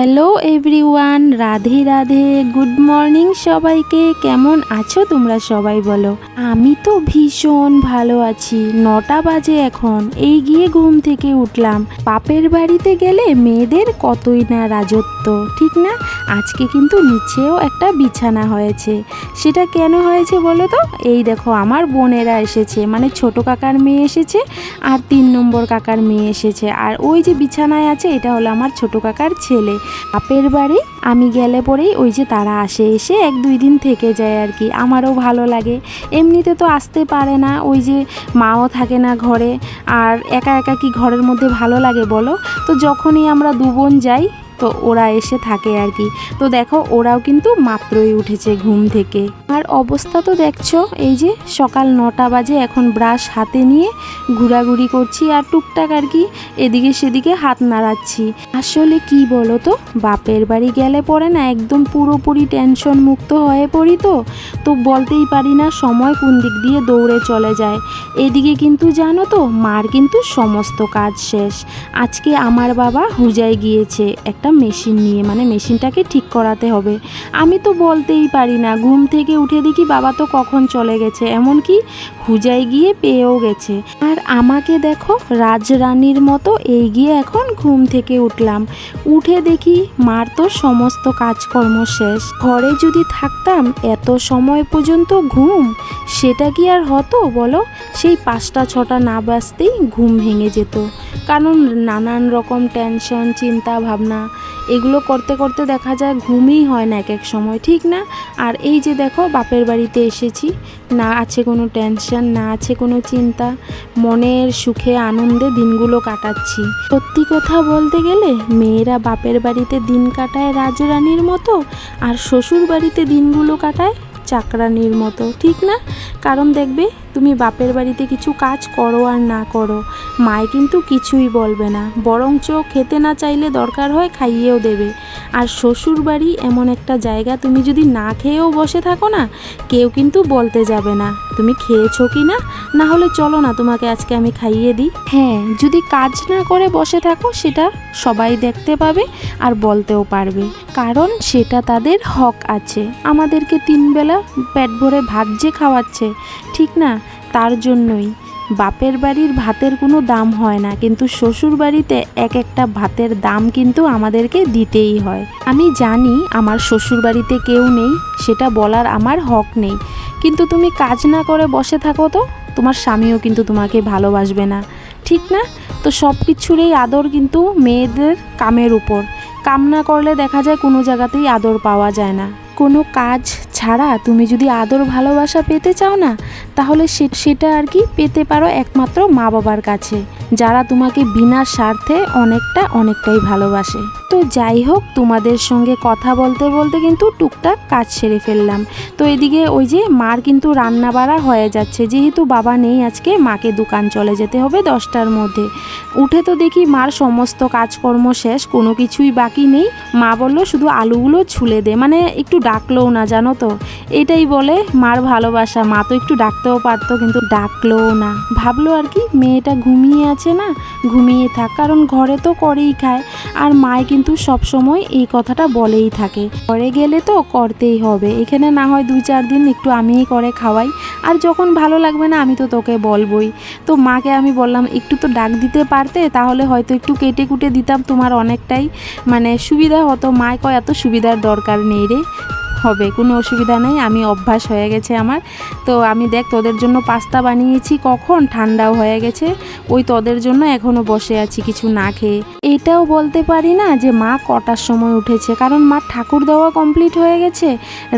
Hello everyone, Radhe Radhe, good morning সবাইকে। কেমন আছো তোমরা সবাই বলো? আমি তো ভীষণ ভালো আছি, নটা বাজে এখন, এই গিয়ে ঘুম থেকে উঠলাম। বাপের বাড়িতে গেলে মেয়েদের কতই না রাজত্ব, ঠিক না? আজকে কিন্তু নিচেও একটা বিছানা হয়েছে। সেটা কেন হয়েছে বলো তো? এই দেখো, আমার বোনেরা এসেছে মানে ছোট কাকার মেয়ে এসেছে আর তিন নম্বর কাকার মেয়ে এসেছে। আর ওই যে বিছানায় আছে, এটা হলো আমার ছোট কাকার ছেলে। বাপের বাড়ি, আমি গেলে পরেই ওই যে তারা আসে, এসে এক দুই দিন থেকে যায় আর কি। আমারও ভালো লাগে। এমনিতে তো আসতে পারে না, ওই যে মাও থাকে না ঘরে। আর একা একা কি ঘরের মধ্যে ভালো লাগে বলো? তো যখনই আমরা দু বোন যাই তো ওরা এসে থাকে আর কি। তো দেখো, ওরাও কিন্তু মাত্রই উঠেছে ঘুম থেকে। আর অবস্থা তো দেখছ, এই যে সকাল নটা বাজে, এখন ব্রাশ হাতে নিয়ে ঘোরাঘুরি করছি আর টুকটাক আর কি এদিকে সেদিকে হাত নাড়াচ্ছি। আসলে কি বলো তো, বাপের বাড়ি গেলে পরে না একদম পুরোপুরি টেনশন মুক্ত হয়ে পড়ি তো। তো বলতেই পারি না সময় কোন দিক দিয়ে দৌড়ে চলে যায়। এদিকে কিন্তু জানো তো, মার কিন্তু সমস্ত কাজ শেষ। আজকে আমার বাবা হুজায় গিয়েছে, একটা মেশিন নিয়ে মানে মেশিনটাকে ঠিক করাতে হবে। আমি তো বলতেই পারি না, ঘুম থেকে উঠে দেখি বাবা তো কখন চলে গেছে, এমনকি হুজায় গিয়ে পেয়েও গেছে। আর আমাকে দেখো, রাজরানীর মতো এই গিয়ে এখন ঘুম থেকে উঠলাম। উঠে দেখি মার তো সমস্ত কাজকর্ম শেষ। ঘরে যদি থাকতাম, এত সময় পর্যন্ত ঘুম? সেটা কি আর হতো বলো? সেই পাঁচটা, ছটা না বাজতেই ঘুম ভেঙে যেত। কারণ নানান রকম টেনশন চিন্তা ভাবনা এগুলো করতে করতে দেখা যায় ঘুমই হয় না এক এক সময়, ঠিক না? আর এই যে দেখো, বাপের বাড়িতে এসেছি। না আছে কোনো টেনশন, না আছে কোনো চিন্তা। মনের সুখে আনন্দে দিনগুলো কাটাচ্ছি। সত্যি কথা বলতে গেলে, মেয়েরা বাপের বাড়িতে দিন কাটায় রাজরানীর মতো, আর শ্বশুর বাড়িতে দিনগুলো কাটায় চাকরানির মতো, ঠিক না? কারণ দেখবে তুমি বাপের বাড়িতে কিছু কাজ করো আর না করো। মায় কিন্তু কিছুই বলবে না, বরঞ্চ খেতে না চাইলে দরকার হয় খাইয়েও দেবে। আর শ্বশুর বাড়ি এমন একটা জায়গা তুমি যদি না খেয়েও বসে থাকো না, কেউ কিন্তু বলতে যাবে না। তুমি খেয়েছো কি না? না হলে চলো না, তোমাকে আজকে আমি খাইয়ে দিই। হ্যাঁ যদি কাজ না করে বসে থাকো, সেটা সবাই দেখতে পাবে আর বলতেও পারবে। কারণ সেটা তাদের হক আছে। আমাদেরকে তিনবেলা পেট ভরে ভাত যে খাওয়াচ্ছে, ঠিক না? তার জন্যই। বাপের বাড়ির ভাতের কোনো দাম হয় না, কিন্তু শ্বশুর বাড়িতে এক একটা ভাতের দাম কিন্তু আমাদেরকে দিতেই হয়। আমি জানি আমার শ্বশুর বাড়িতে কেউ নেই, সেটা বলার আমার হক নেই। কিন্তু তুমি কাজ না করে বসে থাকো তো, তোমার স্বামীও কিন্তু তোমাকে ভালোবাসবে না। ঠিক না? তো সব কিছুরই আদর কিন্তু মেয়েদের কামের উপর। কাম না করলে দেখা যায় কোনো জায়গাতেই আদর পাওয়া যায় না। কোনো কাজ ছাড়া তুমি যদি আদর ভালোবাসা পেতে চাও না, তাহলে সেটা আর কি পেতে পারো একমাত্র মা বাবার কাছে। যারা তোমাকে বিনা স্বার্থে অনেকটা, অনেকটাই ভালোবাসে। তো যাই হোক, তোমাদের সঙ্গে কথা বলতে বলতে কিন্তু টুকটাক কাজ সেরে ফেললাম। তো এদিকে ওই যে মার কিন্তু রান্না বাড়া হয়ে যাচ্ছে। যেহেতু বাবা নেই আজকে, মাকে দোকান চলে যেতে হবে দশটার মধ্যে। উঠে তো দেখি মার সমস্ত কাজকর্ম শেষ, কোনো কিছুই বাকি নেই। মা বলল, শুধু আলুগুলো ছুলে দে। মানে একটু ডাকলোও না, জানো তো? এটাই বলে মার ভালোবাসা। মা তো একটু ডাকতেও পারতো, কিন্তু ডাকলোও না। ভাবলো আর কি, মেয়েটা ঘুমিয়ে আছে। না? ঘুমিয়ে থাক, কারণ ঘরে তো করেই খায়। আর মায় কিন্তু সব সময় এই কথাটা বলেই থাকে। ঘরে গেলে তো করতেই হবে। এখানে না হয় দুই চার দিন একটু আমিই করে খাওয়াই। আর যখন ভালো লাগবে না, আমি তো তোকে বলবই। তো মাকে আমি বললাম, একটু তো ডাক দিতে পারতে, তাহলে হয়তো একটু কেটে কুটে দিতাম তোমার অনেকটাই। মানে সুবিধা হতো। মায় কয়, এত সুবিধার দরকার নেই রে। হবে, কোনো অসুবিধা নেই, আমি অভ্যাস হয়ে গেছে আমার। তো আমি দেখ, তোদের জন্য পাস্তা বানিয়েছি কখন? ঠান্ডাও হয়ে গেছে, ওই তোদের জন্য এখনও বসে আছি কিছু না খেয়ে। এটাও বলতে পারি না যে মা কটার সময় উঠেছে, কারণ মা ঠাকুর দেওয়া কমপ্লিট হয়ে গেছে,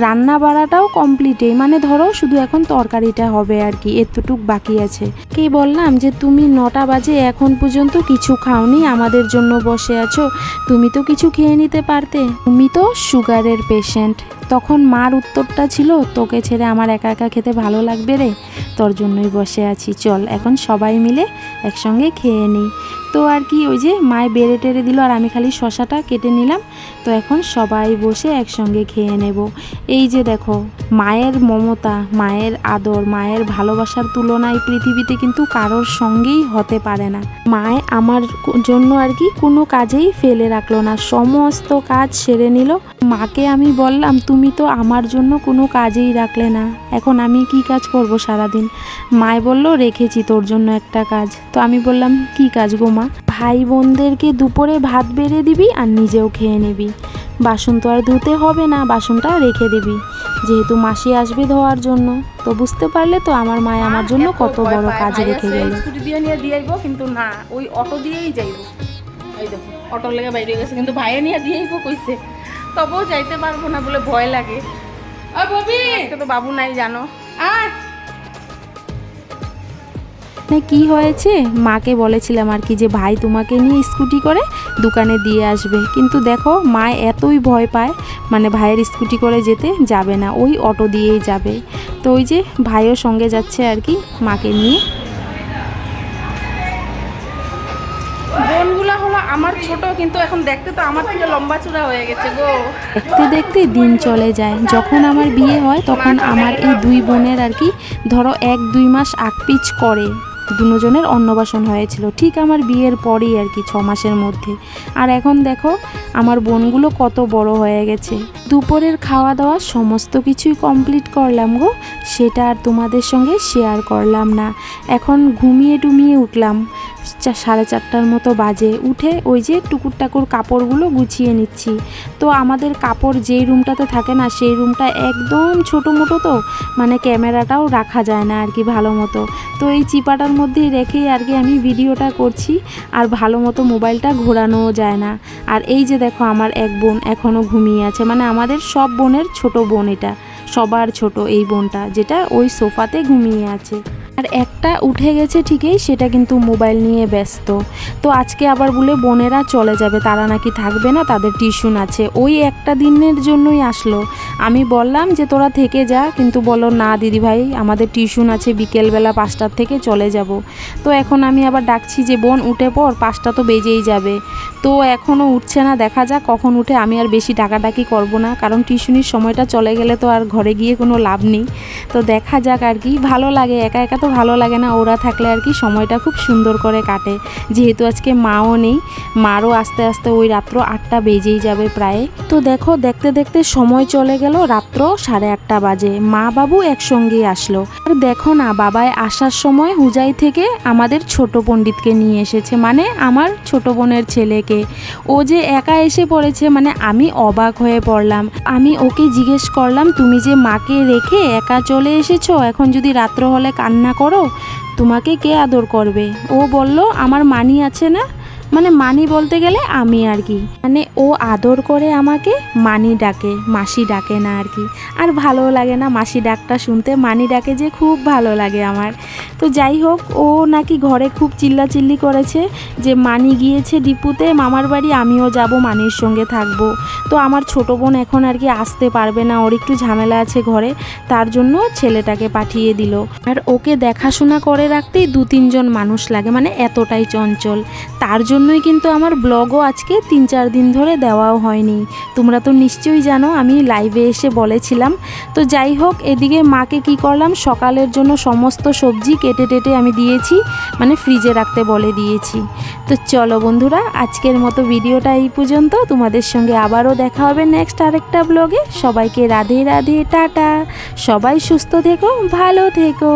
রান্না বাড়াটাও কমপ্লিটেই মানে ধরো শুধু এখন তরকারিটা হবে আর কি, এতটুক বাকি আছে। কে বললাম যে তুমি নটা বাজে এখন পর্যন্ত কিছু খাওনি, আমাদের জন্য বসে আছো, তুমি তো কিছু খেয়ে নিতে পারতে। তুমি তো সুগারের পেশেন্ট তখন মার উত্তরটা ছিল, তোকে ছেড়ে আমার একা একা খেতে ভালো লাগবে রে? তোর জন্যই বসে আছি, চল, এখন সবাই মিলে একসঙ্গে খেয়ে নিই। তো আর কি, ওই যে মায় বেড়ে টেড়ে দিল, আর আমি খালি শশাটা কেটে নিলাম। তো এখন সবাই বসে একসঙ্গে খেয়ে নেব। এই যে দেখো, মায়ের মমতা, মায়ের আদর, মায়ের ভালোবাসার তুলনায় পৃথিবীতে কিন্তু কারোর সঙ্গেই হতে পারে না। মায় আমার জন্য আর কি কোনো কাজেই ফেলে রাখল না, সমস্ত কাজ সেরে নিল। মাকে আমি বললাম, তুমি তো আমার জন্য কোনো কাজেই রাখলে না, এখন আমি কি কাজ করব সারাদিন? মায় বলল, রেখেছি তোর জন্য একটা কাজ। তো আমি বললাম, কি কাজ গো মা? ভাই বোনদেরকে দুপুরে ভাত বেড়ে দিবি আর নিজেও খেয়ে নিবি। বাসন তো আর ধুতে হবে না বাসনটা রেখে দিবি। যেহেতু মাসি আসবে ধোয়ার জন্য তো বুঝতে পারলে তো আমার মায় আমার জন্য কত বড় কাজ রেখে গেল। স্কুটি দিয়ে নিয়ে দিয়ে আইবো কিন্তু না ওই অটো দিয়েই যাইব। এই দেখো অটোর লেগে বাইরে গেছে কিন্তু ভাইয়ে নিয়ে দিয়ে আইবো কইছে। তবুও যাইতে পারব না বলে ভয় লাগে। ও ববি! আজকে তো বাবু নাই জানো। আর মানে কি হয়েছে? মাকে বলেছিলাম আর কি যে ভাই তোমাকে নিয়ে স্কুটি করে দোকানে দিয়ে আসবে। কিন্তু দেখো মা এতই ভয় পায় মানে ভাইয়ের স্কুটি করে যেতে যাবে না ওই অটো দিয়েই যাবে। তো ওই যে ভাইও সঙ্গে যাচ্ছে আর কি মাকে নিয়ে। বোনগুলা হলো আমার ছোট কিন্তু এখন দেখতে তো আমার থেকে লম্বা চূড়া হয়ে গেছে গো। দেখতে দেখতে দিন চলে যায়। যখন আমার বিয়ে হয় তখন আমার এই দুই বোনের আর কি ধরো এক দুই মাস আকপিচ করে। দুজনের অন্নবাসন হয়েছিল। ঠিক আমার বিয়ের পরেই আর কি, ছ মাসের মধ্যে। আর এখন দেখো, আমার বোনগুলো কত বড় হয়ে গেছে। দুপুরের খাওয়া দাওয়া সমস্ত কিছুই কমপ্লিট করলাম গো। সেটা আর তোমাদের সঙ্গে শেয়ার করলাম না। এখন ঘুমিয়ে টুমিয়ে উঠলাম। সাড়ে চারটার মতো বাজে। উঠে ওই যে টুকুর টাকুর কাপড়গুলো গুছিয়ে নিচ্ছি। তো আমাদের কাপড় যেই রুমটাতে থাকে না, সেই রুমটা একদম ছোটো মোটো তো মানে ক্যামেরাটাও রাখা যায় না আর কি ভালো মতো। তো এই চিপাটার মধ্যেই রেখেই আর কি আমি ভিডিওটা করছি, আর ভালো মতো মোবাইলটা ঘোরানোও যায় না। আর এই যে দেখো আমার এক বোন এখনও ঘুমিয়ে আছে মানে আমাদের সব বোনের ছোট বোন এটা, সবার ছোট এই বোনটা, যেটা ওই সোফাতে ঘুমিয়ে আছে। আর একটা উঠে গেছে ঠিকই, সেটা কিন্তু মোবাইল নিয়ে ব্যস্ত। তো আজকে আবার বলে বোনেরা চলে যাবে, তারা নাকি থাকবে না, তাদের টিউশন আছে। ওই একটা দিনের জন্যই আসলো। আমি বললাম যে তোরা থেকে যা, কিন্তু বলো না দিদি ভাই, আমাদের টিউশন আছে বিকেলবেলা পাঁচটার থেকে চলে যাব। তো এখন আমি আবার ডাকছি যে, বোন, উঠে পর পাঁচটা তো বেজেই যাবে। তো এখনও উঠছে না, দেখা যাক কখন উঠে, আমি আর বেশি ডাকাডাকি করব না, কারণ টিউশনির সময়টা চলে গেলে তো আর ঘরে গিয়ে কোনো লাভ নেই। তো দেখা যাক আর কি, ভালো লাগে, একা একা তো ভালো লাগে না। ওরা থাকলে আর কি সময়টা খুব সুন্দর করে কাটে। যেহেতু আজকে মাও নেই, মারও আস্তে আস্তে ওই রাত্র আটটা বেজেই যাবে প্রায়। তো দেখো, দেখতে দেখতে সময় চলে গেল রাত্র সাড়ে আটটা বাজে। মা বাবু একসঙ্গেই আসলো। আর দেখো না বাবাই আসার সময় হুজাই থেকে আমাদের ছোট পণ্ডিতকে নিয়ে এসেছে। মানে আমার ছোট বোনের ছেলেকে। ও যে একা এসে পড়েছে মানে আমি অবাক হয়ে পড়লাম। আমি ওকে জিজ্ঞেস করলাম, তুমি যে মাকে রেখে একা চলে এসেছ? এখন যদি রাত্র হলে কান্না করো? তোমাকে কে আদর করবে? ও বলল আমার মানি আছে না? মানে মানি বলতে গেলে আমি আর কি। মানে ও আদর করে আমাকে মানি ডাকে, মাসি ডাকে না আর কি। আর ভালো লাগে না মাসি ডাকটা শুনতে। মানি ডাকে যে খুব ভালো লাগে আমার। তো যাই হোক, ও নাকি ঘরে খুব চিল্লাচিল্লি করেছে যে মানি গিয়েছে ডিপুতে, মামার বাড়ি, আমিও যাব, মানির সঙ্গে থাকব। তো আমার ছোট বোন এখন আর কি আসতে পারবে না, ওর একটু ঝামেলা আছে ঘরে। তার জন্য ছেলেটাকে পাঠিয়ে দিল। আর ওকে দেখাশোনা করে রাখতেই দু তিনজন মানুষ লাগে মানে এতটাই চঞ্চল। তার জন্যই কিন্তু আমার ব্লগও আজকে তিন চার দিন ধরে দেওয়াও হয়নি। তোমরা তো নিশ্চয়ই জানো, আমি লাইভে এসে বলেছিলাম। তো যাই হোক, এদিকে মাকে কি করলাম? সকালের জন্য সমস্ত সবজি কেটে টেটে আমি দিয়েছি মানে ফ্রিজে রাখতে বলে দিয়েছি। তো চলো বন্ধুরা, আজকের মতো ভিডিওটা এই পর্যন্ত। তোমাদের সঙ্গে আবারও দেখা হবে নেক্সট আরেকটা ব্লগে সবাইকে রাধে রাধে, টাটা। সবাই সুস্থ থেকো, ভালো থেকো।